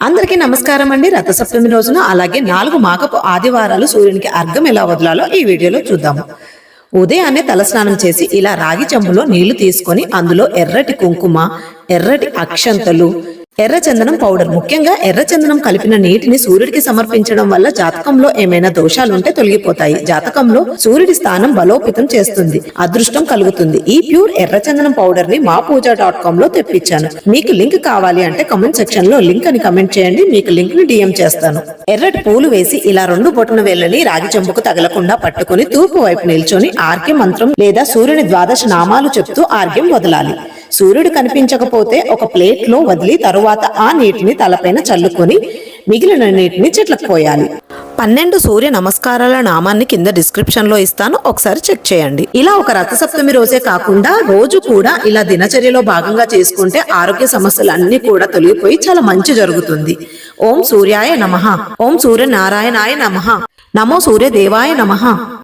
అందరికీ నమస్కారం అండి. రథసప్తమి రోజున అలాగే నాలుగు మాకపు ఆదివారాలు సూర్యునికి అర్ఘం ఎలా వదలాలో ఈ వీడియోలో చూద్దాము ఉదయాన్నే తలస్నానం చేసి ఇలా రాగి చెంబులో నీళ్ళు తీసుకొని అందులో ఎర్రటి కుంకుమ ఎర్రటి అక్షంతలు ఎర్రచందనం పౌడర్. ముఖ్యంగా ఎర్రచందనం కలిపిన నీటిని సూర్యుడికి సమర్పించడం వల్ల జాతకంలో ఏమైనా దోషాలుంటే తొలగిపోతాయి. జాతకంలో సూర్యుడి స్థానం బలోపేతం చేస్తుంది. అదృష్టం కలుగుతుంది. ఈ ప్యూర్ ఎర్రచందనం పౌడర్ని మా పూజా డాట్ కామ్లో తెప్పించాను. మీకు లింక్ కావాలి అంటే కమెంట్ సెక్షన్లో లింక్ అని కమెంట్ చేయండి. మీకు లింక్ని డిఎం చేస్తాను. ఎర్రటి పూలు వేసి ఇలా రెండు బొటన వేళ్ళని రాగి చెంబుకు తగలకుండా పట్టుకొని తూర్పు వైపు నిల్చొని ఆర్గ్యం మంత్రం లేదా సూర్యుని ద్వాదశ నామాలు చెప్తూ ఆర్గ్యం వదలాలి. సూర్యుడు కనిపించకపోతే ఒక ప్లేట్లో వదిలి తరువాత ఆ నీటిని తలపైన చల్లుకొని మిగిలిన నీటిని చెట్లకు పోయాలి పన్నెండు సూర్య నమస్కారాల నామాన్ని కింద డిస్క్రిప్షన్లో ఇస్తాను. ఒకసారి చెక్ చేయండి. ఇలా ఒక రథసప్తమి రోజే కాకుండా రోజు కూడా ఇలా దినచర్యలో భాగంగా చేసుకుంటే ఆరోగ్య సమస్యలు అన్ని కూడా తొలగిపోయి చాలా మంచి జరుగుతుంది. ఓం సూర్యాయ నమః. ఓం సూర్య నారాయణాయ నమః. నమో సూర్య దేవాయ నమ.